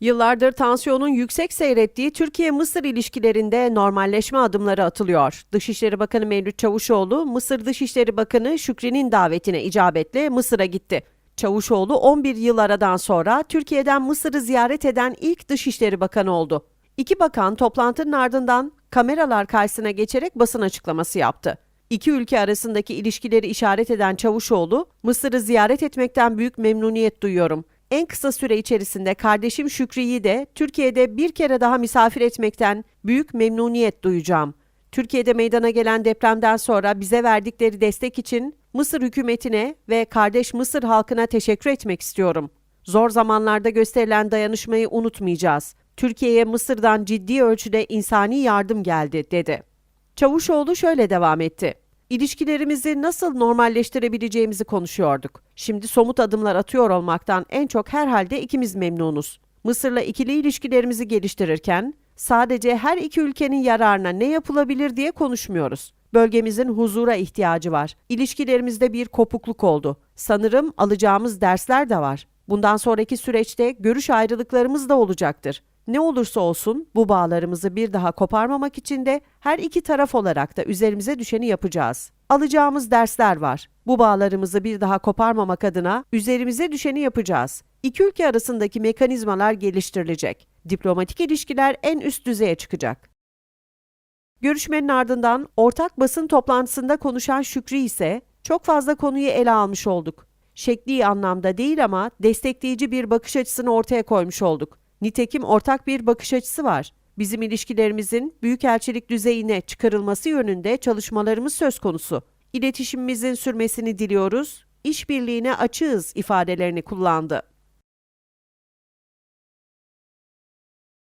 Yıllardır tansiyonun yüksek seyrettiği Türkiye-Mısır ilişkilerinde normalleşme adımları atılıyor. Dışişleri Bakanı Mevlüt Çavuşoğlu, Mısır Dışişleri Bakanı Şükri'nin davetine icabetle Mısır'a gitti. Çavuşoğlu 11 yıl aradan sonra Türkiye'den Mısır'ı ziyaret eden ilk Dışişleri Bakanı oldu. İki bakan toplantının ardından kameralar karşısına geçerek basın açıklaması yaptı. İki ülke arasındaki ilişkileri işaret eden Çavuşoğlu, Mısır'ı ziyaret etmekten büyük memnuniyet duyuyorum. En kısa süre içerisinde kardeşim Şükri'yi de Türkiye'de bir kere daha misafir etmekten büyük memnuniyet duyacağım. Türkiye'de meydana gelen depremden sonra bize verdikleri destek için Mısır hükümetine ve kardeş Mısır halkına teşekkür etmek istiyorum. Zor zamanlarda gösterilen dayanışmayı unutmayacağız. Türkiye'ye Mısır'dan ciddi ölçüde insani yardım geldi, dedi. Çavuşoğlu şöyle devam etti. İlişkilerimizi nasıl normalleştirebileceğimizi konuşuyorduk. Şimdi somut adımlar atıyor olmaktan en çok herhalde ikimiz memnunuz. Mısır'la ikili ilişkilerimizi geliştirirken sadece her iki ülkenin yararına ne yapılabilir diye konuşmuyoruz. Bölgemizin huzura ihtiyacı var. İlişkilerimizde bir kopukluk oldu. Sanırım alacağımız dersler de var. Bundan sonraki süreçte görüş ayrılıklarımız da olacaktır. Ne olursa olsun bu bağlarımızı bir daha koparmamak için de her iki taraf olarak da üzerimize düşeni yapacağız. Alacağımız dersler var. Bu bağlarımızı bir daha koparmamak adına üzerimize düşeni yapacağız. İki ülke arasındaki mekanizmalar geliştirilecek. Diplomatik ilişkiler en üst düzeye çıkacak. Görüşmenin ardından ortak basın toplantısında konuşan Şükrü ise çok fazla konuyu ele almış olduk. Şekli anlamda değil ama destekleyici bir bakış açısını ortaya koymuş olduk. Nitekim ortak bir bakış açısı var. Bizim ilişkilerimizin büyükelçilik düzeyine çıkarılması yönünde çalışmalarımız söz konusu. İletişimimizin sürmesini diliyoruz, işbirliğine açığız ifadelerini kullandı.